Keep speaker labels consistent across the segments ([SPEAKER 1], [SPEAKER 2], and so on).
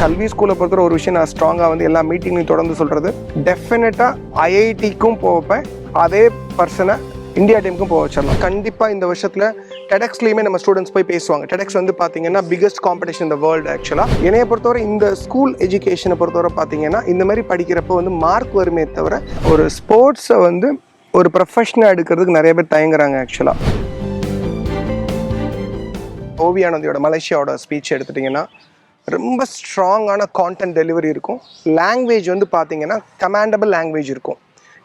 [SPEAKER 1] கல்வி ஸ்கூலை பொறுத்தவரை ஒரு விஷயம் நான் ஸ்ட்ராங்காக வந்து எல்லா மீட்டிங்லையும் தொடர்ந்து சொல்கிறது டெஃபினட்டாக ஐஐடிக்கும் போவேன் அதே பர்சனை இந்தியா டீமுக்கும் போக வச்சிடலாம். கண்டிப்பாக இந்த வருஷத்தில் டெடெக்ஸ்லேயுமே நம்ம ஸ்டூடெண்ட்ஸ் போய் பேசுவாங்க. டெடெக்ஸ் வந்து பார்த்தீங்கன்னா பிகஸ்ட் காம்படிஷன் இந்த வேர்ல்டு ஆக்சுவலாக என்னைய பொறுத்தவரை இந்த ஸ்கூல் எஜுகேஷனை பொறுத்தவரை பார்த்தீங்கன்னா இந்த மாதிரி படிக்கிறப்போ வந்து மார்க் வருமே தவிர ஒரு ஸ்போர்ட்ஸை வந்து ஒரு ப்ரொஃபஷனாக எடுக்கிறதுக்கு நிறைய பேர் தயங்குறாங்க ஆக்சுவலாக ஓவியானந்தியோட மலேசியாவோட ஸ்பீச் எடுத்துட்டிங்கன்னா ரொம்ப ஸ்ட்ராங்கான கான்டென்ட் டெலிவரி இருக்கும். லாங்குவேஜ் வந்து பார்த்தீங்கன்னா கமாண்டபிள் லாங்குவேஜ் இருக்கும்.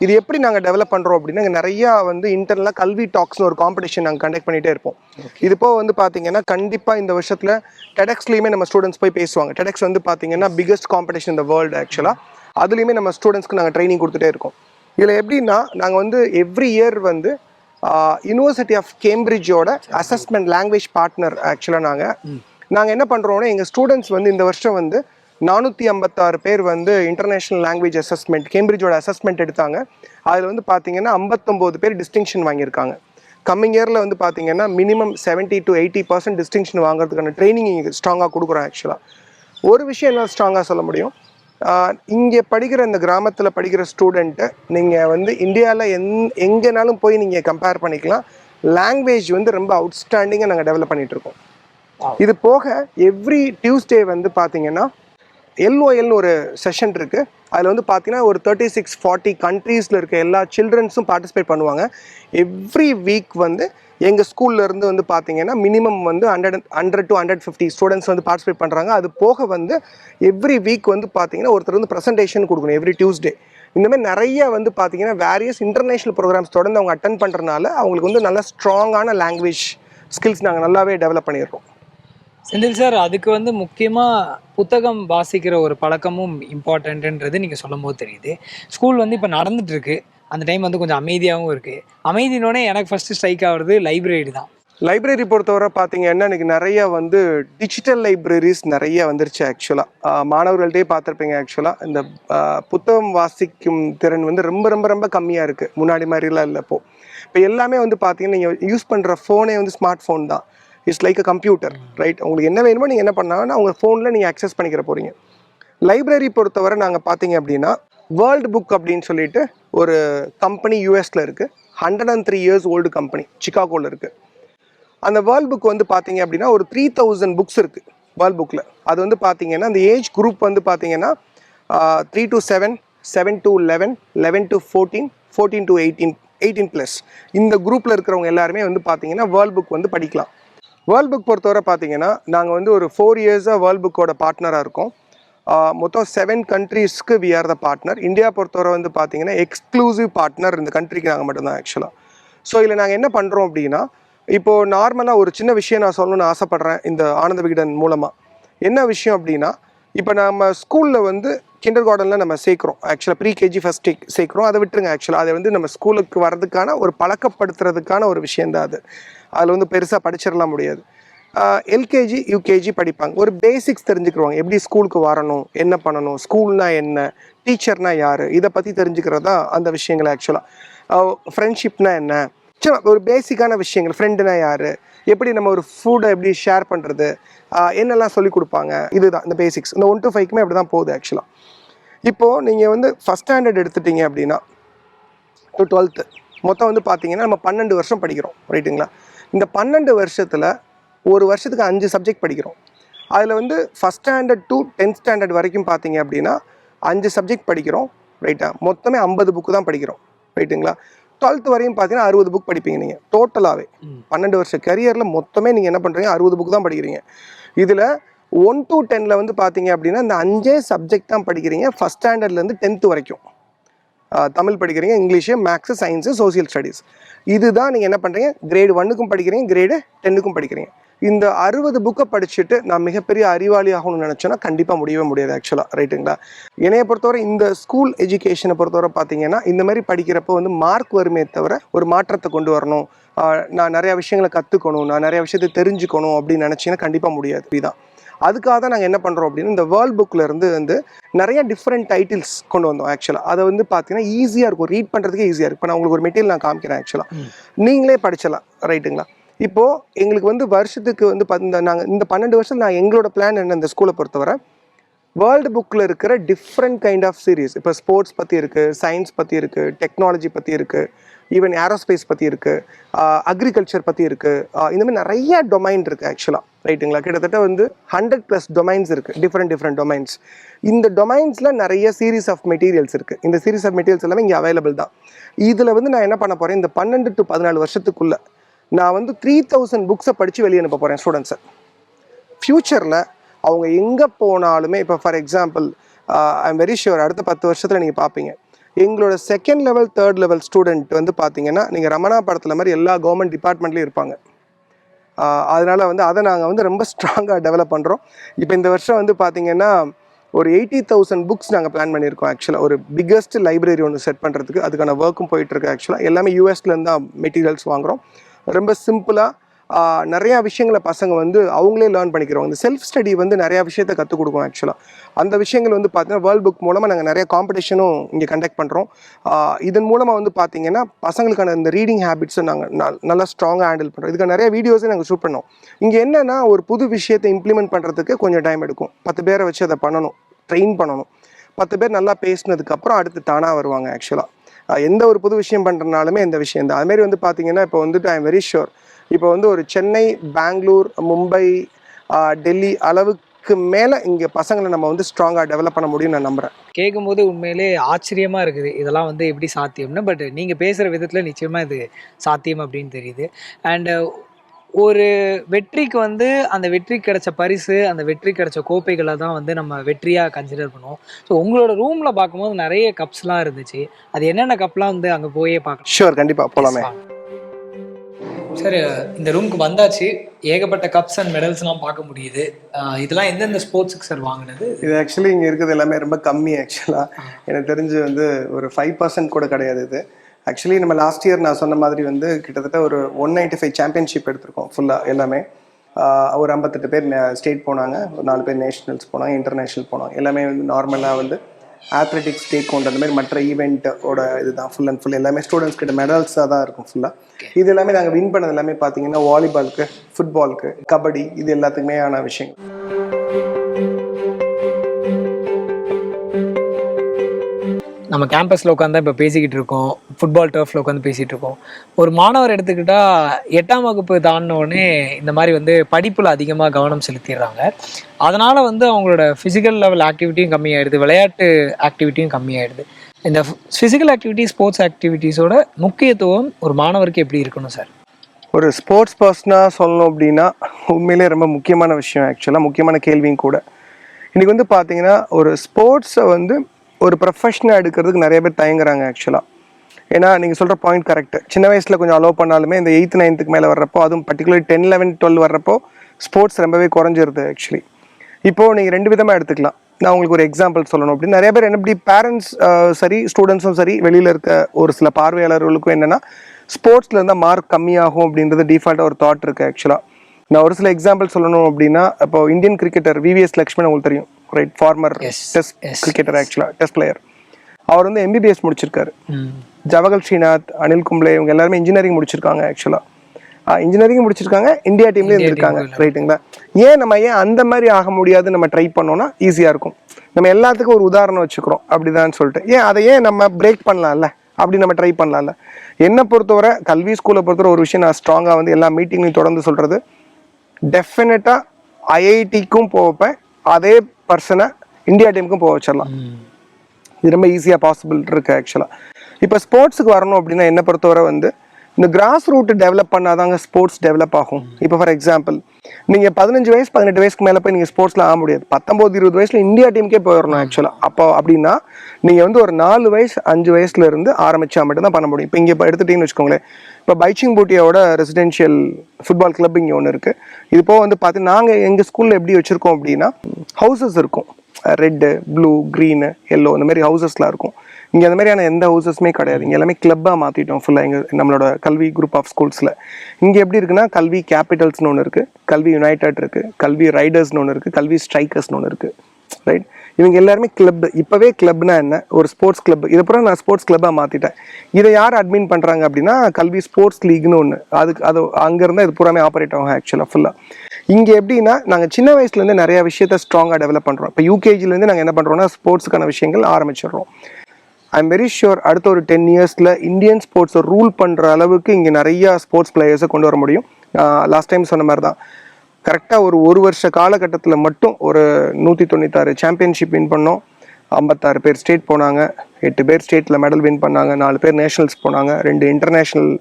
[SPEAKER 1] இது எப்படி நாங்கள் டெவலப் பண்ணுறோம் அப்படின்னா நிறையா வந்து இன்டர்னலாக கல்வி டாக்ஸ்னு ஒரு காம்படிஷன் நாங்கள் கண்டக்ட் பண்ணிகிட்டே இருப்போம். இது போக வந்து பார்த்தீங்கன்னா கண்டிப்பாக இந்த வருஷத்தில் டெடெக்ஸ்லேயுமே நம்ம ஸ்டூடெண்ட்ஸ் போய் பேசுவாங்க. டெடெக்ஸ் வந்து பார்த்தீங்கன்னா பிகஸ்ட் காம்படிஷன் இந்த வேர்ல்டு ஆக்சுவலாக அதுலேயுமே நம்ம ஸ்டூடெண்ட்ஸ்க்கு நாங்கள் ட்ரைனிங் கொடுத்துட்டே இருக்கோம். இதில் எப்படின்னா நாங்கள் வந்து எவ்ரி இயர் வந்து யூனிவர்சிட்டி ஆஃப் கேம்பிரிட்ஜோட அசஸ்மெண்ட் லாங்குவேஜ் பார்ட்னர் ஆக்சுவலாக நாங்கள் நாங்கள் என்ன பண்ணுறோம்னா எங்கள் ஸ்டூடெண்ட்ஸ் வந்து இந்த வருஷம் வந்து நானூற்றி ஐம்பத்தாறு பேர் வந்து இன்டர்நேஷ்னல் லாங்குவேஜ் அசஸ்மெண்ட் கேம்பிரிட்ஜோட அசஸ்மெண்ட் எடுத்தாங்க. அதில் வந்து பார்த்தீங்கன்னா ஐம்பத்தொம்போது பேர் டிஸ்டிங்ஷன் வாங்கியிருக்காங்க. கம்மிங் இயரில் வந்து பார்த்தீங்கன்னா minimum 70 to eighty percent distinction வாங்குறதுக்கான ட்ரைனிங் இங்கே ஸ்ட்ராங்காக கொடுக்குறோம் ஆக்சுவலாக ஒரு விஷயம் என்ன ஸ்ட்ராங்காக சொல்ல முடியும். இங்கே படிக்கிற இந்த கிராமத்தில் படிக்கிற ஸ்டூடெண்ட்டை நீங்கள் வந்து இந்தியாவில் எந் எங்கேனாலும் போய் நீங்கள் கம்பேர் பண்ணிக்கலாம். லாங்குவேஜ் வந்து ரொம்ப அவுட்ஸ்டாண்டிங்காக நாங்கள் டெவலப் பண்ணிகிட்ருக்கோம் இருக்கோம். இது போக எவ்ரி டியூஸ்டே வந்து பார்த்தீங்கன்னா எல்ஓஎல்னு ஒரு செஷன் இருக்குது அதில் வந்து பார்த்தீங்கன்னா ஒரு தேர்ட்டி சிக்ஸ் ஃபார்ட்டி கண்ட்ரீஸில் இருக்க எல்லா சில்ட்ரன்ஸும் பார்ட்டிசிபேட் பண்ணுவாங்க. எவ்ரி வீக் வந்து எங்கள் ஸ்கூல்லேருந்து வந்து பார்த்தீங்கன்னா மினிமம் வந்து hundred hundred to hundred fifty students வந்து பார்ட்டிசிபேட் பண்ணுறாங்க அது போக வந்து எவ்ரி வீக் வந்து பார்த்தீங்கன்னா ஒருத்தர் வந்து ப்ரெசன்டேஷன் கொடுக்கணும் எவ்ரி டியூஸ்டே இந்தமாதிரி நிறைய வந்து பார்த்தீங்கன்னா வேரியஸ் இன்டர்நேஷனல் ப்ரோக்ராம்ஸ் தொடர்ந்து அவங்க அட்டன் பண்ணுறதுனால அவங்களுக்கு வந்து நல்ல ஸ்ட்ராங்கான லாங்குவேஜ் ஸ்கில்ஸ் நாங்கள் நல்லாவே டெவலப் பண்ணியிருக்கோம்.
[SPEAKER 2] செந்தில் சார் அதுக்கு வந்து முக்கியமாக புத்தகம் வாசிக்கிற ஒரு பழக்கமும் இம்பார்ட்டன்ட்ன்றது நீங்கள் சொல்லும் போது தெரியுது. ஸ்கூல் வந்து இப்போ நடந்துட்டு இருக்கு அந்த டைம் வந்து கொஞ்சம் அமைதியாகவும் இருக்குது அமைதினோடனே எனக்கு ஃபஸ்ட்டு ஸ்ட்ரைக் ஆகிறது லைப்ரரி தான்.
[SPEAKER 1] லைப்ரரி பொறுத்தவரை பார்த்தீங்கன்னா இன்னைக்கு நிறைய வந்து டிஜிட்டல் லைப்ரரிஸ் நிறைய வந்துருச்சு ஆக்சுவலாக மாணவர்கள்ட்டே பார்த்துருப்பீங்க ஆக்சுவலாக இந்த புத்தகம் வாசிக்கும் திறன் வந்து ரொம்ப ரொம்ப ரொம்ப கம்மியாக இருக்குது முன்னாடி மாதிரிலாம் இல்லை இப்போது இப்போ எல்லாமே வந்து பார்த்தீங்கன்னா நீங்கள் யூஸ் பண்ணுற ஃபோனே வந்து ஸ்மார்ட் ஃபோன் தான். It's like a computer right உங்களுக்கு என்ன வேணுமோ நீங்கள் என்ன பண்ணாங்கன்னா உங்கள் ஃபோனில் நீங்கள் அக்சஸ் பண்ணிக்கிற போகிறீங்க லைப்ரரி பொறுத்தவரை நாங்கள் பார்த்தீங்க அப்படின்னா வேர்ல்டு புக் அப்படின்னு சொல்லிட்டு ஒரு கம்பெனி யூஎஸ்ல இருக்குது hundred and three years old company சிகாகோவில் இருக்குது அந்த வேர்ல்ட் புக் வந்து பார்த்தீங்க அப்படின்னா ஒரு த்ரீ தௌசண்ட் புக்ஸ் இருக்குது வேர்ல்ட் புக்கில் அது வந்து பார்த்தீங்கன்னா அந்த ஏஜ் குரூப் வந்து பார்த்தீங்கன்னா three to seven seven to eleven eleven to fourteen fourteen to eighteen eighteen plus இந்த குரூப்பில் இருக்கிறவங்க எல்லாருமே வந்து பார்த்தீங்கன்னா வேர்ல்ட் புக் வந்து படிக்கலாம். வேர்ல்ட் புக் பொறுத்தவரை பார்த்தீங்கன்னா நாங்கள் வந்து ஒரு ஃபோர் இயர்ஸாக வேர்ல்ட் புக்கோட பார்ட்னராக இருக்கோம். மொத்தம் seven கண்ட்ரீஸ்க்கு we are the partner India பொறுத்தவரை வந்து பார்த்தீங்கன்னா எக்ஸ்க்ளூசிவ் பார்ட்னர் இந்த கண்ட்ரிக்கு நாங்கள் மட்டும்தான் ஆக்சுவலாக ஸோ இதில் நாங்கள் என்ன பண்ணுறோம் அப்படின்னா இப்போது நார்மலாக ஒரு சின்ன விஷயம் நான் சொல்லணும்னு ஆசைப்பட்றேன் இந்த ஆனந்த விகடன் மூலமாக என்ன விஷயம் அப்படின்னா இப்போ நம்ம ஸ்கூலில் வந்து கிண்டர் கார்டனில் நம்ம சேர்க்குறோம். ஆக்சுவலாக ப்ரீ கேஜி ஃபஸ்ட் சேர்க்குறோம். அதை விட்டுருங்க ஆக்சுவலாக அதை வந்து நம்ம ஸ்கூலுக்கு வர்றதுக்கான ஒரு பழக்கப்படுத்துறதுக்கான ஒரு விஷயந்தான் அது. அதில் வந்து பெருசாக படிச்சிடலாம் முடியாது. எல்கேஜி யூகேஜி படிப்பாங்க. ஒரு பேசிக்ஸ் தெரிஞ்சுக்கிடுவாங்க எப்படி ஸ்கூலுக்கு வரணும் என்ன பண்ணணும் ஸ்கூல்னா என்ன டீச்சர்னா யார் இதை பற்றி தெரிஞ்சுக்கிறது தான் அந்த விஷயங்கள் ஆக்சுவலாக ஃப்ரெண்ட்ஷிப்னா என்ன சின்ன ஒரு பேசிக்கான விஷயங்கள். ஃப்ரெண்டுனா யார்? எப்படி நம்ம ஒரு ஃபுட்டை எப்படி ஷேர் பண்ணுறது என்னெல்லாம் சொல்லி கொடுப்பாங்க? இதுதான் இந்த பேசிக்ஸ் இந்த ஒன் டு ஃபைவ்க்குமே அப்படி தான் போகுது ஆக்சுவலாக இப்போது நீங்கள் வந்து ஃபஸ்ட் ஸ்டாண்டர்ட் எடுத்துட்டீங்க அப்படின்னா டு டுவெல்த்து மொத்தம் வந்து பார்த்தீங்கன்னா நம்ம பன்னெண்டு வருஷம் படிக்கிறோம் ரைட்டுங்களா இந்த பன்னெண்டு வருஷத்தில் ஒரு வருஷத்துக்கு அஞ்சு சப்ஜெக்ட் படிக்கிறோம். அதில் வந்து first standard to tenth standard வரைக்கும் பார்த்தீங்க அப்படின்னா அஞ்சு சப்ஜெக்ட் படிக்கிறோம் ரைட்டா மொத்தமே ஐம்பது புக்கு தான் படிக்கிறோம் ரைட்டுங்களா டுவெல்த் வரையும் பார்த்தீங்கன்னா அறுபது புக் படிப்பீங்க நீங்கள் டோட்டலாகவே. பன்னெண்டு வருஷ கரியரில் மொத்தமே நீங்கள் என்ன பண்ணுறீங்க அறுபது புக் தான் படிக்கிறீங்க. இதில் ஒன் டு டென்னில் வந்து பார்த்தீங்க அப்படின்னா இந்த அஞ்சே சப்ஜெக்ட் தான் படிக்கிறீங்க. ஃபஸ்ட் ஸ்டாண்டர்ட்லேருந்து டென்த்து வரைக்கும். தமிழ் படிக்கிறீங்க English maths science social studies இதுதான் நீங்கள் என்ன பண்ணுறீங்க கிரேடு ஒன்னுக்கும் படிக்கிறீங்க கிரேடு டென்னுக்கும் படிக்கிறீங்க. இந்த அறுபது புக்கை படிச்சுட்டு நான் மிகப்பெரிய அறிவாளி ஆகணும்னு நினச்சேன்னா கண்டிப்பாக முடியவே முடியாது ஆக்சுவலாக ரைட்டுங்களா? என்னைய பொறுத்தவரை இந்த ஸ்கூல் எஜுகேஷனை பொறுத்தவரை பார்த்தீங்கன்னா இந்த மாதிரி படிக்கிறப்போ வந்து மார்க் வருமே தவிர ஒரு மாற்றத்தை கொண்டு வரணும். நான் நிறைய விஷயங்களை கற்றுக்கணும் நான் நிறைய விஷயத்தை தெரிஞ்சுக்கணும் அப்படின்னு நினச்சிங்கன்னா கண்டிப்பாக முடியாது. இதுதான் அதுக்காக தான் நாங்கள் என்ன பண்ணுறோம் அப்படின்னு இந்த வேர்ல்ட் இருந்து வந்து நிறைய டிஃப்ரெண்ட் டைட்டில்ஸ் கொண்டு வந்தோம் ஆக்சுவலாக அதை வந்து பார்த்தீங்கன்னா ஈஸியாக இருக்கும். ரீட் பண்ணுறதுக்கே ஈஸியாக இருக்கும். இப்போ நான் உங்களுக்கு ஒரு மெட்டீரியல் நான் காமிக்கிறேன் ஆக்சுவலாக. நீங்களே படிச்சலாம் ரைட்டுங்களா? இப்போது எங்களுக்கு வந்து வருஷத்துக்கு வந்து இந்த நாங்கள் இந்த பன்னெண்டு வருஷம் நான் எங்களோட பிளான் என்ன இந்த ஸ்கூலை பொறுத்தவரை? வேர்ல்டு புக்கில் இருக்கிற டிஃப்ரெண்ட் கைண்ட் ஆஃப் சீரீஸ் இப்போ ஸ்போர்ட்ஸ் பற்றி இருக்குது சயின்ஸ் பற்றி இருக்குது டெக்னாலஜி பற்றி இருக்குது ஈவன் ஏரோஸ்பேஸ் பற்றி இருக்குது அக்ரிகல்ச்சர் பற்றி இருக்குது இந்த மாதிரி நிறைய டொமைன் இருக்குது ஆக்சுவலாக ரைட்டுங்களா கிட்டத்தட்ட வந்து ஹண்ட்ரட் ப்ளஸ் டொமைன்ஸ் இருக்குது டிஃப்ரெண்ட் டிஃப்ரெண்ட் டொமைன்ஸ் இந்த டொமைன்ஸில் நிறைய சீரீஸ் ஆஃப் மெட்டீரியல்ஸ் இருக்குது இந்த சீரீஸ் ஆஃப் மெட்டீரியல்ஸ் எல்லாமே இங்கே அவைலபிள் தான். இதில் வந்து நான் என்ன பண்ண போகிறேன் இந்த பன்னெண்டு டு பதினாலு வருஷத்துக்குள்ளே நான் வந்து த்ரீ தௌசண்ட் புக்ஸை படித்து வெளியே அனுப்ப போகிறேன் ஸ்டூடெண்ட்ஸை ஃப்யூச்சரில் அவங்க எங்கே போனாலுமே இப்போ for example I am very sure அடுத்த பத்து வருஷத்தில் நீங்கள் பார்ப்பீங்க எங்களோட second level third level student வந்து பார்த்தீங்கன்னா நீங்கள் ரமணா படத்தில் மாதிரி எல்லா கவர்மெண்ட் டிபார்ட்மெண்ட்லேயும் இருப்பாங்க. அதனால் வந்து அதை நாங்கள் வந்து ரொம்ப ஸ்ட்ராங்காக டெவலப் பண்ணுறோம் இப்போ இந்த வருஷம் வந்து பார்த்திங்கன்னா ஒரு எயிட்டி தௌசண்ட் புக்ஸ் நாங்கள் பிளான் பண்ணியிருக்கோம் ஆக்சுவலாக ஒரு பிக்கஸ்ட் லைப்ரரி ஒன்று செட் பண்ணுறதுக்கு அதுக்கான ஒர்க்கும் போயிட்டுருக்கு ஆக்சுவலாக எல்லாமே யூஎஸ்லேருந்து தான் மெட்டீரியல்ஸ் வாங்குகிறோம் ரொம்ப சிம்பிளாக நிறையா விஷயங்களை பசங்க வந்து அவங்களே லேர்ன் பண்ணிக்கிறோம் இந்த செல்ஃப் ஸ்டடி வந்து நிறையா விஷயத்தை கற்றுக் கொடுக்கும் ஆக்சுவலாக அந்த விஷயங்கள் வந்து பார்த்தீங்கன்னா வேர்ல்ட் புக் மூலமாக நாங்கள் நிறைய காம்படிஷனும் இங்கே கண்டக்ட் பண்ணுறோம் இதன் மூலமாக வந்து பார்த்தீங்கன்னா பசங்களுக்கான இந்த ரீடிங் ஹேபிட்ஸும் நாங்கள் நல்லா ஸ்ட்ராங்காக ஹேண்டில் பண்ணுறோம் இதுக்கு நிறைய வீடியோஸே நாங்கள் ஷூட் பண்ணோம். இங்கே என்னென்னா ஒரு புது விஷயத்தை இம்ப்ளிமெண்ட் பண்ணுறதுக்கு கொஞ்சம் டைம் எடுக்கும். பத்து பேரை வச்சு அதை பண்ணணும். ட்ரெயின் பண்ணணும். பத்து பேர் நல்லா பேசினதுக்கப்புறம் அடுத்து தானாக வருவாங்க ஆக்சுவலாக எந்த ஒரு புது விஷயம் பண்ணுறனாலுமே இந்த விஷயம் தான். அதுமாரி வந்து பார்த்தீங்கன்னா இப்போ வந்துட்டு ஐ எம் வெரி ஷுர் இப்போ வந்து ஒரு சென்னை பெங்களூர் மும்பை டெல்லி அளவுக்கு மேலே இங்கே பசங்களை நம்ம வந்து ஸ்ட்ராங்காக டெவலப் பண்ண முடியும்னு நான் நம்புகிறேன்
[SPEAKER 2] கேட்கும்போது உண்மையிலே ஆச்சரியமாக இருக்குது. இதெல்லாம் வந்து எப்படி சாத்தியம்னு பட் நீங்கள் பேசுகிற விதத்தில் நிச்சயமாக இது சாத்தியம் அப்படின்னு தெரியுது. அண்டு ஒரு வெற்றிக்கு வந்து அந்த வெற்றி கிடைச்ச பரிசு அந்த வெற்றி கிடைச்ச கோப்பைகளை தான் வந்து நம்ம வெற்றியா கன்சிடர் பண்ணுவோம். ஸோ உங்களோட ரூம்ல பார்க்கும்போது நிறைய கப்ஸ்லாம் இருந்துச்சு. அது என்னென்ன கப்லாம் வந்து அங்க போயே பார்க்கலாம்.
[SPEAKER 1] ஷுர் கண்டிப்பாக போகலாமே
[SPEAKER 2] சார் இந்த ரூமுக்கு வந்தாச்சு. ஏகப்பட்ட கப்ஸ் அண்ட் மெடல்ஸ்லாம் பார்க்க முடியுது. இதெல்லாம் எந்தெந்த ஸ்போர்ட்ஸுக்கு சார் வாங்கினது?
[SPEAKER 1] இது ஆக்சுவலி இங்கே இருக்கிறது எல்லாமே ரொம்ப கம்மி ஆக்சுவலாக எனக்கு தெரிஞ்சு வந்து ஒரு ஃபைவ் பர்சன்ட் கூட கிடையாது இது. ஆக்சுவலி நம்ம லாஸ்ட் இயர் நான் சொன்ன மாதிரி வந்து கிட்டத்தட்ட ஒரு ஒன் நைன்டி ஃபைவ் சாம்பியன்ஷிப் எடுத்திருக்கோம் ஃபுல்லாக எல்லாமே. ஒரு ஐம்பத்தெட்டு பேர் ஸ்டேட் போனாங்க. ஒரு நாலு பேர் நேஷனல்ஸ் போனாங்க இன்டர்நேஷ்னல் போனோம். எல்லாமே வந்து நார்மலாக வந்து ஆத்லெட்டிக்ஸ் டேக் கொண்டு அந்த மாதிரி மற்ற ஈவெண்ட்டோட இதுதான். ஃபுல் அண்ட் ஃபுல் எல்லாமே ஸ்டூடெண்ட்ஸ் கிட்ட மெடல்ஸாக தான் இருக்கும் ஃபுல்லாக இது எல்லாமே நாங்கள் வின் பண்ணது எல்லாமே பார்த்தீங்கன்னா வாலிபாலுக்கு ஃபுட்பாலுக்கு கபடி இது எல்லாத்துக்குமே ஆன விஷயம்
[SPEAKER 2] நம்ம கேம்பஸில் உட்காந்து இப்போ பேசிக்கிட்டு இருக்கோம். ஃபுட்பால் டர்ஃபில் உட்காந்து பேசிகிட்டு இருக்கோம். ஒரு மாணவர் எடுத்துக்கிட்டால் எட்டாம் வகுப்பு தாண்டின உடனே இந்த மாதிரி வந்து படிப்பில் அதிகமாக கவனம் செலுத்திடுறாங்க. அதனால் வந்து அவங்களோட ஃபிசிக்கல் லெவல் ஆக்டிவிட்டியும் கம்மியாயிடுது. விளையாட்டு ஆக்டிவிட்டியும் கம்மியாயிடுது. இந்த ஃபிசிக்கல் ஆக்டிவிட்டி ஸ்போர்ட்ஸ் ஆக்டிவிட்டீஸோட முக்கியத்துவம் ஒரு மாணவருக்கு எப்படி இருக்கணும் சார்
[SPEAKER 1] ஒரு ஸ்போர்ட்ஸ் பர்சனாக சொல்லணும் அப்படின்னா உண்மையிலே ரொம்ப முக்கியமான விஷயம் ஆக்சுவலாக முக்கியமான கேள்வியும் கூட. இன்றைக்கி வந்து பார்த்தீங்கன்னா ஒரு ஸ்போர்ட்ஸை வந்து ஒரு ப்ரொஃபஷனாக எடுக்கிறதுக்கு நிறைய பேர் தயங்குறாங்க ஆக்சுவலாக ஏன்னா நீங்கள் சொல்கிற பாயிண்ட் கரெக்ட் சின்ன வயசில் கொஞ்சம் அலோவ் பண்ணாலுமே இந்த எயித்து நைன்த்துக்கு மேலே வர்றப்போ அதுவும் பர்டிகுலர் டென் லெவன் டுவெல் வர்றப்போ ஸ்போர்ட்ஸ் ரொம்பவே குறைஞ்சிருது ஆக்சுவலி இப்போது நீங்கள் ரெண்டு விதமாக எடுத்துக்கலாம். நான் உங்களுக்கு ஒரு எக்ஸாம்பிள் சொல்லணும் அப்படின்னு. நிறைய பேர் என்ன இப்படி பேரண்ட்ஸ் சரி ஸ்டூடெண்ட்ஸும் சரி வெளியில் இருக்க ஒரு சில பார்வையாளர்களுக்கும் என்னென்னா ஸ்போர்ட்ஸில் இருந்தால் மார்க் கம்மியாகும் அப்படின்றது டிஃபால்ட்டாக ஒரு தாட் இருக்குது ஆக்சுவலாக நான் ஒரு சில எக்ஸாம்பிள் சொல்லணும் அப்படின்னா இப்போ இந்தியன் கிரிக்கெட்டர் விவிஎஸ் லக்ஷ்மண் உங்களுக்கு தெரியும். ரைட் ஃபார்மர் டெஸ்ட் கிரிக்கெட்டர் ஆக்சுவலாக டெஸ்ட் பிளேயர் அவர் வந்து எம்பிபிஎஸ் முடிச்சிருக்காரு. ஜவஹர் ஸ்ரீநாத் அனில் கும்ப்ளே இவங்க எல்லாருமே இன்ஜினியரிங் முடிச்சிருக்காங்க ஆக்சுவலாக இன்ஜினியரிங் முடிச்சிருக்காங்க இந்தியா டீம்லேயே இருந்திருக்காங்க. ரைட்டுங்களா ஏன் நம்ம ஏன் அந்த மாதிரி ஆக முடியாது நம்ம ட்ரை பண்ணோம்னா ஈஸியாக இருக்கும். நம்ம எல்லாத்துக்கும் ஒரு உதாரணம் வச்சுக்கிறோம் அப்படிதான் சொல்லிட்டு. ஏன் அதை ஏன் நம்ம பிரேக் பண்ணலாம்ல? அப்படி நம்ம ட்ரை பண்ணலாம்ல? என்னை பொறுத்தவரை கல்வி ஸ்கூலை பொறுத்தவரை ஒரு விஷயம் நான் ஸ்ட்ராங்காக வந்து எல்லா மீட்டிங்லையும் தொடர்ந்து சொல்கிறது டெஃபினட்டாக ஐஐடிக்கும் போவேன் அதே பர்சனை இந்தியா டீமுக்கும் போக வச்சிடலாம். இது ரொம்ப ஈஸியாக பாசிபிள் இருக்கு ஆக்சுவலாக இப்போ ஸ்போர்ட்ஸுக்கு வரணும் அப்படின்னா என்ன பொறுத்தவரை வந்து இந்த கிராஸ் ரூட் டெவலப் பண்ணாதாங்க ஸ்போர்ட்ஸ் டெவலப் ஆகும். இப்போ ஃபார் எக்ஸாம்பிள் நீங்கள் பதினஞ்சு வயசு பதினெட்டு வயசுக்கு மேலே போய் நீங்கள் ஸ்போர்ட்ஸில் ஆக முடியாது. பத்தொம்போது இருபது வயசில் இந்தியா டீமுக்கே போயிடணும் ஆக்சுவலாக அப்போ அப்படின்னா நீங்கள் வந்து ஒரு நாலு வயசு அஞ்சு வயசுலேருந்து இருந்து ஆரம்பிச்சா மட்டும்தான் பண்ண முடியும். இப்போ இங்கே இப்போ எடுத்துட்டீங்கன்னு வச்சுக்கோங்களேன். இப்போ பைச்சிங் பூட்டியோட ரெசிடென்ஷியல் ஃபுட்பால் கிளப் இங்கே ஒன்று இருக்குது இது போக வந்து பார்த்து நாங்கள் எங்கள் ஸ்கூலில் எப்படி வச்சுருக்கோம் அப்படின்னா ஹவுசஸ் இருக்கும். ரெட்டு ப்ளூ க்ரீனு எல்லோ இந்த மாதிரி ஹவுசஸ்லாம் இருக்கும். இங்கே அந்த மாதிரியான எந்த ஹவுசஸுமே கிடையாது. இங்கே எல்லாமே கிளப்பாக மாற்றிட்டோம் ஃபுல்லாக எங்கள் நம்மளோட கல்வி குரூப் ஆஃப் ஸ்கூல்ஸில் இங்கே எப்படி இருக்குன்னா கல்வி கேபிட்டல்ஸ்னு ஒன்று இருக்குது கல்வி யுனைடெட் இருக்குது கல்வி ரைடர்ஸ்னு ஒன்று இருக்குது கல்வி ஸ்ட்ரைக்கர்ஸ்னு ஒன்று இருக்குது ரைட் இவங்க எல்லாருமே கிளப் இப்போவே கிளப்னா என்ன? ஒரு ஸ்போர்ட்ஸ் கிளப் இதுக்கப்புறம் நான் ஸ்போர்ட்ஸ் கிளப்பாக மாற்றிட்டேன் இதை யார் அட்மின் பண்ணுறாங்க அப்படின்னா கல்வி ஸ்போர்ட்ஸ் லீக்னு ஒன்று அதுக்கு அது அங்கேருந்து இது பூராமே ஆப்ரேட் ஆகும் ஆக்சுவலாக ஃபுல்லாக இங்கே எப்படின்னா நாங்கள் சின்ன வயசுலேருந்து நிறைய விஷயத்த ஸ்ட்ராங்காக டெவலப் பண்ணுறோம் இப்போ யூகேஜிலேருந்து நாங்கள் என்ன பண்ணுறோம்னா ஸ்போர்ட்ஸுக்கான விஷயங்கள் ஆரம்பிச்சிடுறோம். ஐ எம் வெரி ஷுர் அடுத்த ஒரு டென் இயர்ஸில் இந்தியன் ஸ்போர்ட்ஸை ரூல் பண்ணுற அளவுக்கு இங்கே நிறையா ஸ்போர்ட்ஸ் பிளேயர்ஸை கொண்டு வர முடியும். லாஸ்ட் டைம் சொன்ன மாதிரி தான். கரெக்டாக ஒரு ஒரு வருஷ காலகட்டத்தில் மட்டும் ஒரு நூற்றி தொண்ணூத்தாறு சாம்பியன்ஷிப் வின் பண்ணோம். ஐம்பத்தாறு பேர் ஸ்டேட் போனாங்க. எட்டு பேர் ஸ்டேட்டில் மெடல் வின் பண்ணாங்க. நாலு பேர் நேஷனல்ஸ் போனாங்க. ரெண்டு இன்டர்நேஷ்னல்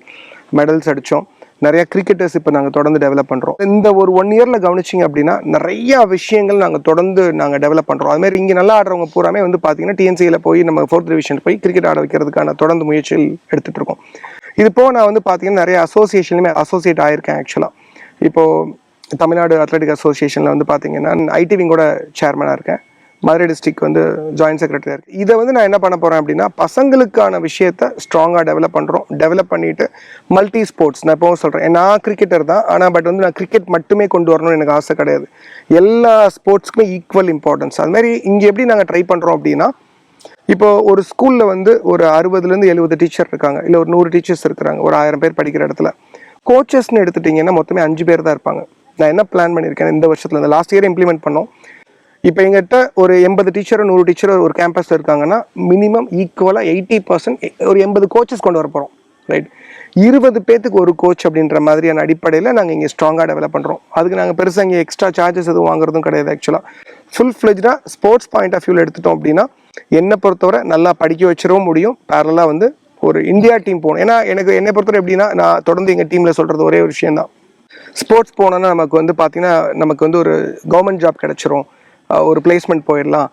[SPEAKER 1] மெடல்ஸ் அடித்தோம் நிறைய கிரிக்கெட்டர்ஸ் இப்போ நாங்கள் தொடர்ந்து டெவலப் பண்ணுறோம் இந்த ஒரு ஒன் இயரில் கவனிச்சிங்க அப்படின்னா நிறைய விஷயங்கள் நாங்கள் தொடர்ந்து நாங்கள் டெவலப் பண்ணுறோம் அதுமாதிரி இங்கே நல்லா ஆடுறவங்க பூராமே வந்து பார்த்தீங்கன்னா டிஎன்சியில் போய் நம்ம ஃபோர்த் டிவிஷன் போய் கிரிக்கெட் ஆட வைக்கிறதுக்கான தொடர்ந்து முயற்சிகள் எடுத்துகிட்டு இருக்கோம். இது போக நான் வந்து பார்த்தீங்கன்னா நிறைய அசோசியேஷன்லையுமே அசோசியேட் ஆயிருக்கேன் ஆக்சுவலாக இப்போது தமிழ்நாடு அத்லெட்டிக் அசோசியேஷனில் வந்து பார்த்தீங்கன்னா ஐடி விங்கோட சேர்மனாக இருக்கேன். மதுரை டிஸ்ட்ரிக் வந்து ஜாயின்ட் செக்ரட்டரியாக இருக்குது இதை வந்து நான் என்ன பண்ண போகிறேன் அப்படின்னா பசங்களுக்கான விஷயத்த ஸ்ட்ராங்காக டெவலப் பண்ணுறோம் டெவலப் பண்ணிட்டு மல்டி ஸ்போர்ட்ஸ் நான் இப்போவும் சொல்கிறேன் நான் கிரிக்கெட்டர் தான். ஆனால் பட் வந்து நான் கிரிக்கெட் மட்டுமே கொண்டு வரணும்னு எனக்கு ஆசை கிடையாது. எல்லா ஸ்போர்ட்ஸ்க்குமே ஈக்குவல் இம்பார்ட்டன்ஸ் அது மாதிரி இங்கே எப்படி நாங்கள் ட்ரை பண்ணுறோம் அப்படின்னா இப்போ ஒரு ஸ்கூலில் வந்து ஒரு அறுபதுலேருந்து எழுபது டீச்சர் இருக்காங்க. இல்லை ஒரு நூறு டீச்சர்ஸ் இருக்கிறாங்க. ஒரு ஆயிரம் பேர் படிக்கிற இடத்துல. கோச்சஸ்னு எடுத்துட்டிங்கன்னா மொத்தமே அஞ்சு பேர் தான் இருப்பாங்க. நான் என்ன பிளான் பண்ணியிருக்கேன்? இந்த வருஷத்தில் இந்த லாஸ்ட் இயர் இம்ப்ளிமெண்ட் பண்ணோம். இப்போ எங்கிட்ட ஒரு எண்பது டீச்சரோ நூறு டீச்சரோ ஒரு கேம்பஸில் இருக்காங்கன்னா மினிமம் ஈக்குவலாக எயிட்டி பர்சன்ட் ஒரு எண்பது கோச்சஸ் கொண்டு வர போகிறோம் ரைட் இருபது பேத்துக்கு ஒரு கோச் அப்படின்ற மாதிரியான அடிப்படையில் நாங்கள் இங்கே ஸ்ட்ராங்காக டெவலப் பண்ணுறோம் அதுக்கு நாங்கள் பெருசாக இங்கே எக்ஸ்ட்ரா சார்ஜஸ் எதுவும் வாங்குறதும் கிடையாது ஆக்சுவலாக ஃபுல் ஃப்ளெஜ்டாக ஸ்போர்ட்ஸ் பாயிண்ட் ஆஃப் வியூவில் எடுத்துட்டோம் அப்படின்னா என்னை பொறுத்தவரை நல்லா படிக்க வச்சிடவும் முடியும். பேரலாக வந்து ஒரு இந்தியா டீம் போகணும். ஏன்னா எனக்கு என்னை பொறுத்தவரை எப்படின்னா நான் தொடர்ந்து எங்கள் டீமில் சொல்கிறது ஒரே ஒரு விஷயம் தான் ஸ்போர்ட்ஸ் போனோன்னா நமக்கு வந்து பார்த்தீங்கன்னா நமக்கு வந்து ஒரு கவர்மெண்ட் ஜாப் கிடச்சிரும். ஒரு பிளேஸ்மெண்ட் போயிடலாம்.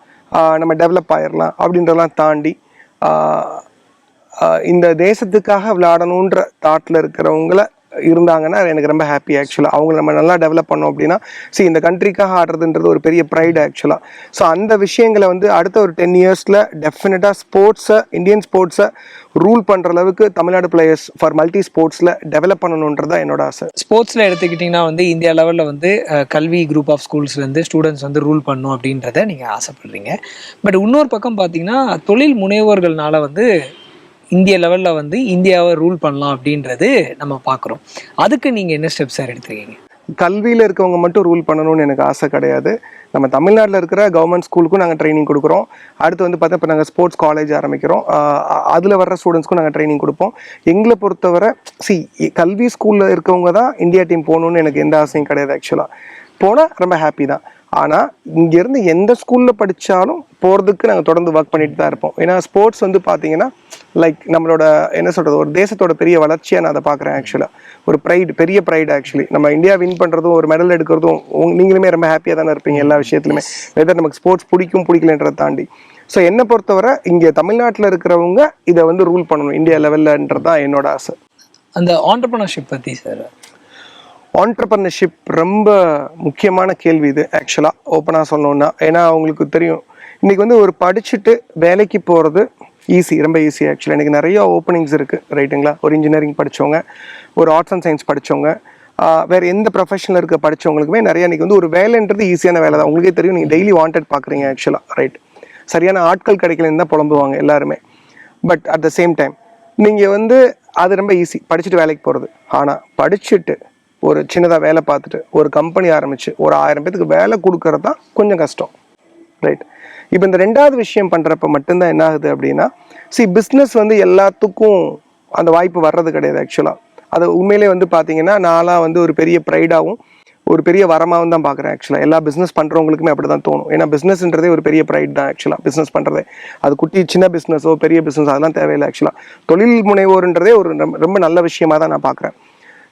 [SPEAKER 1] நம்ம டெவலப் ஆயிடலாம் அப்படின்றதெல்லாம் தாண்டி இந்த தேசத்துக்காக விளையாடணுன்ற தாட்டில் இருக்கிறவங்கள இருந்தாங்கன்னா எனக்கு ரொம்ப ஹாப்பி ஆக்சுவலாக அவங்கள நம்ம நல்லா டெவலப் பண்ணோம் அப்படின்னா see இந்த கண்ட்ரிக்காக ஆடுறதுன்றது ஒரு பெரிய ப்ரைடு ஆக்சுவலாக ஸோ அந்த விஷயங்களை வந்து அடுத்த ஒரு டென் இயர்ஸில் டெஃபினட்டாக ஸ்போர்ட்ஸை இந்தியன் ஸ்போர்ட்ஸை ரூல் பண்ணுற அளவுக்கு தமிழ்நாடு பிளேயர்ஸ் ஃபார் மல்டி ஸ்போர்ட்ஸில் டெவலப் பண்ணணுன்றது தான் என்னோட ஆசை.
[SPEAKER 2] ஸ்போர்ட்ஸில் எடுத்துக்கிட்டிங்கன்னா வந்து இந்தியா லெவலில் வந்து கல்வி குரூப் ஆஃப் ஸ்கூல்ஸ்லேருந்து ஸ்டூடெண்ட்ஸ் வந்து ரூல் பண்ணும் அப்படின்றத நீங்கள் ஆசைப்படுறீங்க. பட் இன்னொரு பக்கம் பார்த்தீங்கன்னா தொழில் முனைவோர்கள்னால வந்து இந்திய லெவலில் வந்து இந்தியாவை ரூல் பண்ணலாம் அப்படின்றது நம்ம பார்க்குறோம் அதுக்கு நீங்கள் என்ன ஸ்டெப்ஸ் சார் எடுத்துருக்கீங்க?
[SPEAKER 1] கல்வியில் இருக்கவங்க மட்டும் ரூல் பண்ணணும்னு எனக்கு ஆசை கிடையாது. நம்ம தமிழ்நாட்டில் இருக்கிற கவர்மெண்ட் ஸ்கூலுக்கும் நாங்கள் ட்ரைனிங் கொடுக்குறோம். அடுத்து வந்து பார்த்தா இப்போ நாங்கள் ஸ்போர்ட்ஸ் காலேஜ் ஆரம்பிக்கிறோம். அதில் வர்ற ஸ்டூடெண்ட்ஸ்க்கும் நாங்கள் ட்ரைனிங் கொடுப்போம். எங்களை பொறுத்தவரை சி கல்வி ஸ்கூலில் இருக்கவங்க தான் இந்தியா டீம் போகணுன்னு எனக்கு எந்த ஆசையும் கிடையாது ஆக்சுவலாக போனால் ரொம்ப ஹாப்பி தான். ஆனால் இங்கேருந்து எந்த ஸ்கூலில் படித்தாலும் போகிறதுக்கு நாங்கள் தொடர்ந்து ஒர்க் பண்ணிட்டு தான் இருப்போம். ஏன்னா ஸ்போர்ட்ஸ் வந்து பார்த்தீங்கன்னா லைக் நம்மளோட என்ன சொல்கிறது ஒரு தேசத்தோட பெரிய வளர்ச்சியாக நான் அதை பார்க்குறேன் ஆக்சுவலாக ஒரு ப்ரைடு பெரிய ப்ரைடு ஆக்சுவலி நம்ம இந்தியா வின் பண்ணுறதும் ஒரு மெடல் எடுக்கிறதும் நீங்களுமே ரொம்ப ஹாப்பியாக தானே இருப்பீங்க எல்லா விஷயத்துலையுமே. வெதர் நமக்கு ஸ்போர்ட்ஸ் பிடிக்கும் பிடிக்கலன்றதை தாண்டி. ஸோ என்னை பொறுத்தவரை இங்கே தமிழ்நாட்டில் இருக்கிறவங்க இதை வந்து ரூல் பண்ணணும் இந்தியா லெவல்லன்றது தான் என்னோட ஆசை.
[SPEAKER 2] அந்த ஆண்டர்பிரினர்ஷிப் பற்றி சார்
[SPEAKER 1] ஆண்டர்பிரினர்ஷிப் ரொம்ப முக்கியமான கேள்வி இது ஆக்சுவலாக ஓப்பனாக சொல்லணும்னா. ஏன்னா அவங்களுக்கு தெரியும். இன்னைக்கு வந்து ஒரு படிச்சுட்டு வேலைக்கு போகிறது ஈஸி ரொம்ப ஈஸி ஆக்சுவலாக எனக்கு நிறைய ஓப்பனிங்ஸ் இருக்குது ரைட்டுங்களா ஒரு இன்ஜினியரிங் படித்தவங்க ஒரு ஆர்ட்ஸ் அண்ட் சயின்ஸ் படித்தவங்க வேறு எந்த ப்ரொஃபஷனில் இருக்க படித்தவங்களுக்குமே நிறைய இன்னைக்கு வந்து ஒரு வேலைன்றது ஈஸியான வேலை தான். உங்களுக்கே தெரியும் நீங்கள் டெய்லி வாண்டட் பார்க்குறீங்க ஆக்சுவலாக ரைட் சரியான ஆட்கள் கிடைக்கலன்னு தான் புலம்புவாங்க எல்லாருமே. But at the same time நீங்கள் வந்து அது ரொம்ப ஈஸி படிச்சுட்டு வேலைக்கு போகிறது ஆனால் படிச்சுட்டு ஒரு சின்னதாக வேலை பார்த்துட்டு ஒரு கம்பெனி ஆரம்பித்து ஒரு ஆயிரம் பேத்துக்கு வேலை கொடுக்கறது தான் கொஞ்சம் கஷ்டம் ரைட் இப்போ இந்த ரெண்டாவது விஷயம் பண்ணுறப்ப மட்டும்தான் என்ன ஆகுது அப்படின்னா சி பிஸ்னஸ் வந்து எல்லாத்துக்கும் அந்த வாய்ப்பு வர்றது கிடையாது ஆக்சுவலாக அது உண்மையிலே வந்து பார்த்தீங்கன்னா நான்லாம் வந்து ஒரு பெரிய ப்ரைடாகவும் ஒரு பெரிய வரமாகவும் தான் பார்க்குறேன் ஆக்சுவலாக எல்லா பிஸ்னஸ் பண்ணுறவங்களுக்குமே அப்படி தான் தோணும். ஏன்னா பிஸ்னஸ்ன்றதே ஒரு பெரிய ப்ரைட் தான் ஆக்சுவலாக பிஸ்னஸ் பண்ணுறதே அது குட்டி சின்ன பிஸ்னஸோ பெரிய பிஸ்னஸ் அதெல்லாம் தேவையில்லை ஆக்சுவலாக தொழில் முனைவோர்ன்றதே ஒரு ரொம்ப- நல்ல விஷயமா தான் நான் பார்க்குறேன்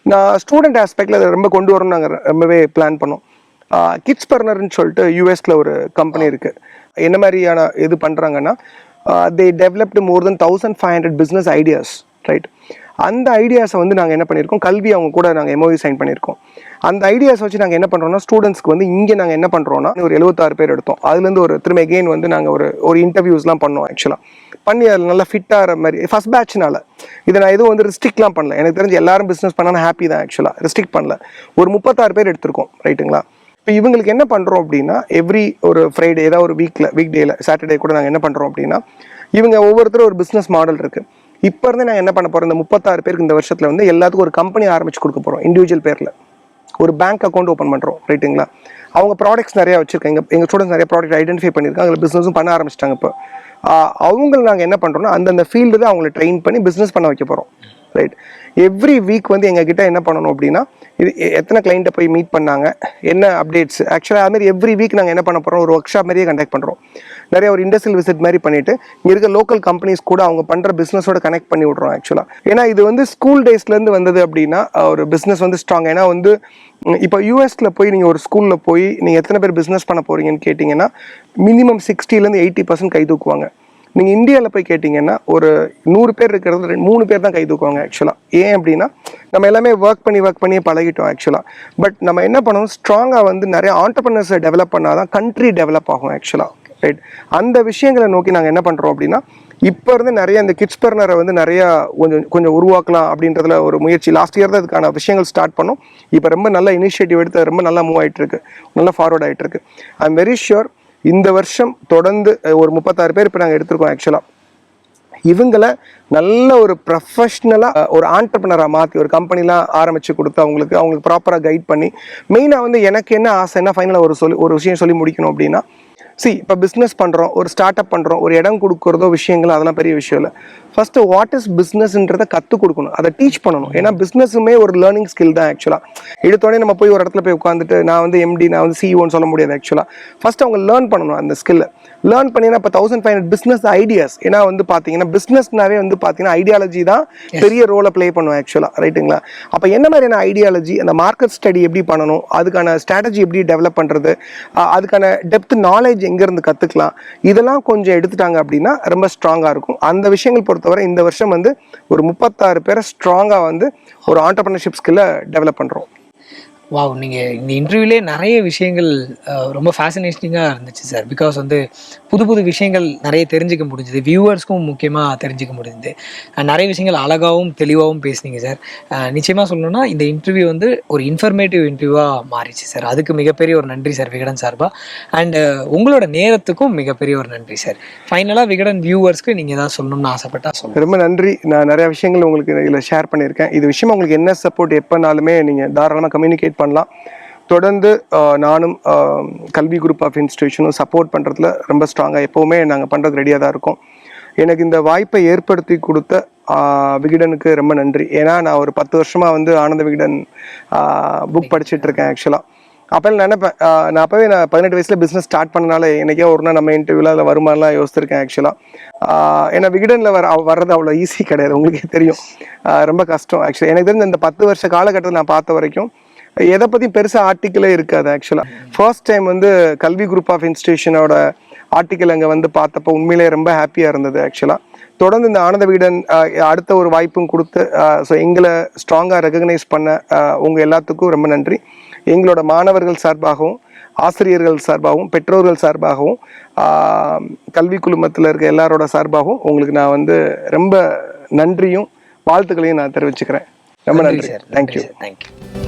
[SPEAKER 1] நான் ஸ்டூடெண்ட் ஆஸ்பெக்டில் அதை ரொம்ப கொண்டு வரணும் நாங்கள் ரொம்பவே பிளான் பண்ணோம். கிட்ஸ் பர்னர்னு சொல்லிட்டு யூஎஸில் ஒரு கம்பெனி இருக்குது என்ன மாதிரியான இது பண்ணுறாங்கன்னா they developed more then thousand five hundred business ideas right அந்த ஐடியாஸை வந்து நாங்கள் என்ன பண்ணியிருக்கோம் கல்வி அவங்க கூட நாங்கள் எம்ஓவி சைன் பண்ணியிருக்கோம் அந்த ஐடியாஸ் வச்சு நாங்கள் என்ன பண்ணுறோம்னா ஸ்டூடெண்ட்ஸ்க்கு வந்து இங்கே நாங்கள் என்ன பண்ணுறோம்னா ஒரு எழுபத்தாறு பேர் எடுத்தோம். அதுலேருந்து ஒரு திரும்ப எகெயின் வந்து நாங்கள் ஒரு ஒரு இன்டர்வியூஸ்லாம் பண்ணோம் ஆக்சுவலாக பண்ணி அதில் நல்லா ஃபிட் ஆகிற மாதிரி ஃபஸ்ட் பேட்ச்னால இதை நான் எதுவும் வந்து ரிஸ்ட்ரிக்ட்லாம் பண்ணல. எனக்கு தெரிஞ்சு எல்லாரும் பிஸ்னஸ் பண்ணாலும் ஹாப்பி தான் ஆக்சுவலாக ரிஸ்ட்ரிக்ட் பண்ணல. ஒரு முப்பத்தாறு பேர் எடுத்திருக்கோம் ரைட்டுங்களா இப்போ இவங்களுக்கு என்ன பண்ணுறோம் அப்படின்னா எவ்ரி ஒரு ஃப்ரைடே ஏதாவது ஒரு வீக்கில் வீக் டேயில் சாட்டர்டே கூட நாங்கள் என்ன பண்ணுறோம் அப்படின்னா இவங்க ஒவ்வொருத்தரும் ஒரு பிஸ்னஸ் மாடல் இருக்குது இப்போ இருந்து நாங்கள் என்ன பண்ண போகிறோம் இந்த முப்பத்தாறு பேருக்கு இந்த வருஷத்தில் வந்து எல்லாத்துக்கும் ஒரு கம்பெனி ஆரம்பிச்சு கொடுக்க போகிறோம் இண்டிவிஜுவல் பேரில். ஒரு பேங்க் அக்கௌண்ட் ஓப்பன் பண்ணுறோம் ரைட்டுங்களா? அவங்க ப்ராடக்ட்ஸ் நிறையா வச்சுருக்காங்க. எங்கள் ஸ்டூடெண்ட்ஸ் நிறைய ப்ராடக்ட் ஐடென்டிஃபை பண்ணியிருக்காங்க அதில் பிஸ்னஸும் பண்ண ஆரம்பிச்சிட்டாங்க இப்போ. அவங்கள நாங்கள் என்ன பண்ணுறோம்னா அந்தந்த ஃபீல்டு தான் அவங்களை ட்ரெயின் பண்ணி பிஸ்னஸ் பண்ண வைக்க போகிறோம் ரைட் எவ்ரி வீக் வந்து எங்ககிட்ட என்ன பண்ணணும் அப்படின்னா இது எத்தனை கிளைண்ட்டை போய் மீட் பண்ணாங்க என்ன அப்டேட்ஸ் ஆக்சுவலாக அதுமாரி எவ்ரி வீக் நாங்கள் என்ன பண்ண போகிறோம் ஒரு ஒர்க் ஷாப் மாதிரியே கண்டக்ட் பண்ணுறோம் நிறைய ஒரு இண்டஸ்ட்ரியல் விசிட் மாதிரி பண்ணிவிட்டு இங்கே இருக்க லோக்கல் கம்பெனிஸ் கூட அவங்க பண்ணுற பிஸ்னஸோட கனெக்ட் பண்ணி விட்றோம் ஆக்சுவலாக ஏன்னா இது வந்து ஸ்கூல் டேஸ்லேருந்து வந்தது அப்படின்னா ஒரு பிஸ்னஸ் வந்து ஸ்ட்ராங் ஏன்னா வந்து இப்போ யூஎஸில் போய் நீங்கள் ஒரு ஸ்கூலில் போய் நீங்கள் எத்தனை பேர் பிஸ்னஸ் பண்ண போகிறீங்கன்னு கேட்டிங்கன்னா மினிமம் சிக்ஸ்டிலேருந்து எயிட்டி பர்சன்ட் கை தூக்குவாங்க. நீங்கள் இந்தியாவில் போய் கேட்டிங்கன்னா ஒரு நூறு பேர் இருக்கிறது ரெண்டு மூணு பேர் தான் கை தூக்குவாங்க ஆக்சுவலாக ஏன் அப்படின்னா நம்ம எல்லாமே ஒர்க் பண்ணி ஒர்க் பண்ணி பழகிட்டோம் ஆக்சுவலாக பட் நம்ம என்ன பண்ணணும் ஸ்ட்ராங்காக வந்து நிறைய ஆண்டர்பிரினர்ஸை டெவலப் பண்ணால் தான் கண்ட்ரி டெவலப் ஆகும் ஆக்சுவலாக ரைட் அந்த விஷயங்களை நோக்கி நாங்கள் என்ன பண்ணுறோம் அப்படின்னா இப்போ இருந்து நிறைய இந்த கிட்ஸ் பர்னரை வந்து நிறையா கொஞ்சம் கொஞ்சம் உருவாக்கலாம் அப்படின்றதுல ஒரு முயற்சி. லாஸ்ட் இயர் தான் அதுக்கான விஷயங்கள் ஸ்டார்ட் பண்ணோம். இப்போ ரொம்ப நல்ல இனிஷியேட்டிவ் எடுத்து ரொம்ப நல்லா மூவ் ஆகிட்டு இருக்கு நல்லா ஃபார்வர்ட் ஆகிட்டு இருக்கு ஐ எம் வெரி ஷுர் இந்த வருஷம் தொடர்ந்து ஒரு முப்பத்தாறு பேர் இப்போ நாங்கள் எடுத்திருக்கோம் ஆக்சுவலாக இவங்களை நல்ல ஒரு ப்ரொஃபஷ்னலாக ஒரு ஆண்டர்பனராக மாற்றி ஒரு கம்பெனிலாம் ஆரம்பித்து கொடுத்து அவங்களுக்கு அவங்களுக்கு ப்ராப்பராக கைட் பண்ணி மெயினாக வந்து எனக்கு என்ன ஆசைன்னா ஃபைனலாக ஒரு சொல்லி ஒரு விஷயம் சொல்லி முடிக்கணும் அப்படின்னா சி இப்போ பிஸ்னஸ் பண்ணுறோம் ஒரு ஸ்டார்ட் அப் பண்ணுறோம் ஒரு இடம் கொடுக்குறதோ விஷயங்கள் அதெல்லாம் பெரிய விஷயம் இல்லை. ஃபஸ்ட்டு வாட் இஸ் பிஸ்னஸ்ன்றதை கற்றுக் கொடுக்கணும். அதை டீச் பண்ணணும். ஏன்னா பிஸ்னஸுமே ஒரு லேர்னிங் ஸ்கில் தான் ஆக்சுவலாக எடுத்தோடனே நம்ம போய் ஒரு இடத்துல போய் உட்காந்துட்டு நான் வந்து எம்டி நான் வந்து சிஇஓன்னு சொல்ல முடியாது ஆக்சுவலாக ஃபஸ்ட் அவங்க லேர்ன் பண்ணணும் அந்த ஸ்கில்லை லேர்ன் பண்ணினா இப்போ thousand five hundred business ideas ஏன்னா வந்து பார்த்தீங்கன்னா பிஸ்னஸ்னாவே வந்து பார்த்தீங்கன்னா ஐடியாலஜி தான் பெரிய ரோலை ப்ளே பண்ணும் ஆக்சுவலாக ரைட்டுங்களா அப்போ என்ன மாதிரியான ஐடியாலஜி அந்த மார்க்கெட் ஸ்டடி எப்படி பண்ணணும் அதுக்கான ஸ்ட்ராட்டஜி எப்படி டெவலப் பண்ணுறது அதுக்கான டெப்த் நாலேஜ் எங்கேருந்து கற்றுக்கலாம் இதெல்லாம் கொஞ்சம் எடுத்துட்டாங்க அப்படின்னா ரொம்ப ஸ்ட்ராங்காக இருக்கும். அந்த விஷயங்கள் பொறுத்தவரை இந்த வருஷம் வந்து ஒரு முப்பத்தாறு பேரை ஸ்ட்ராங்காக வந்து ஒரு ஆண்டர்பிரினர்ஷிப் ஸ்கில்லை டெவலப் பண்ணுறோம்
[SPEAKER 2] வாவ் நீங்கள் இந்த இன்டர்வியூலே நிறைய விஷயங்கள் ரொம்ப ஃபேசினேஷனிங்காக இருந்துச்சு சார் பிகாஸ் வந்து புது புது விஷயங்கள் நிறைய தெரிஞ்சுக்க முடிஞ்சுது. வியூவர்ஸ்க்கும் முக்கியமாக தெரிஞ்சுக்க முடிஞ்சுது. நிறைய விஷயங்கள் அழகாகவும் தெளிவாகவும் பேசுனீங்க சார் நிச்சயமாக சொல்லணும்னா இந்த இன்டர்வியூ வந்து ஒரு இன்ஃபர்மேட்டிவ் இன்டர்வியூவாக மாறிச்சு சார் அதுக்கு மிகப்பெரிய ஒரு நன்றி சார் விகடன் சார்பா. அண்ட் உங்களோட நேரத்துக்கும் மிகப்பெரிய ஒரு நன்றி சார் ஃபைனலாக விகடன் வியூவர்ஸ்க்கு நீங்கள் ஏதாவது சொல்லணும்னு ஆசைப்பட்டா சொல்லுங்கள்
[SPEAKER 1] ரொம்ப நன்றி. நான் நிறைய விஷயங்கள் உங்களுக்கு இதில் ஷேர் பண்ணியிருக்கேன். இது விஷயமா உங்களுக்கு என்ன சப்போர்ட் எப்போனாலுமே நீங்கள் தாராளமாக கம்யூனிகேட் பண்ணலாம். தொடர்ந்து நானும் கல்வி குரூப் ஆஃப் இன்ஸ்டிடியூஷனும் சப்போர்ட் பண்ணுறதுல ரொம்ப ஸ்ட்ராங்காக எப்போவுமே நாங்கள் பண்ணுறது ரெடியாக தான் இருக்கோம். எனக்கு இந்த வாய்ப்பை ஏற்படுத்தி கொடுத்த விகடனுக்கு ரொம்ப நன்றி. ஏன்னா நான் ஒரு பத்து வருஷமாக வந்து ஆனந்த விகடன் புக் படிச்சுட்டு இருக்கேன் ஆக்சுவலாக அப்போ நான் நினைப்பேன் நான் அப்போவே நான் பதினெட்டு வயசில் பிஸ்னஸ் ஸ்டார்ட் பண்ணனால எனக்கே ஒரு நாள் நம்ம இன்டர்வியூவில் அதில் வருமானலாம் யோசிச்சிருக்கேன் ஆக்சுவலாக ஏன்னா விகடனில் வர வர்றது அவ்வளோ ஈஸி கிடையாது உங்களுக்கே தெரியும். ரொம்ப கஷ்டம் ஆக்சுவலி எனக்கு தெரிஞ்ச இந்த பத்து வருஷ காலகட்டத்தில் நான் பார்த்த வரைக்கும் எதை பற்றி பெருசாக ஆர்டிக்கிளே இருக்காது ஆக்சுவலாக ஃபர்ஸ்ட் டைம் வந்து கல்வி குரூப் ஆஃப் இன்ஸ்டிடியூஷனோட ஆர்டிக்கல் அங்கே வந்து பார்த்தப்போ உண்மையிலேயே ரொம்ப ஹாப்பியாக இருந்தது ஆக்சுவலாக தொடர்ந்து இந்த ஆனந்த விகடன் ஆஹ் அடுத்த ஒரு வாய்ப்பும் கொடுத்து ஸோ எங்களை ஸ்ட்ராங்காக ரெகக்னைஸ் பண்ண உங்கள் எல்லாத்துக்கும் ரொம்ப நன்றி. எங்களோட மாணவர்கள் சார்பாகவும் ஆசிரியர்கள் சார்பாகவும் பெற்றோர்கள் சார்பாகவும் கல்வி குழுமத்தில் இருக்க எல்லாரோட சார்பாகவும் உங்களுக்கு நான் வந்து ரொம்ப நன்றியும் வாழ்த்துக்களையும் நான் தெரிவிச்சுக்கிறேன். ரொம்ப நன்றி
[SPEAKER 2] சார்.
[SPEAKER 1] Thank you
[SPEAKER 2] thank you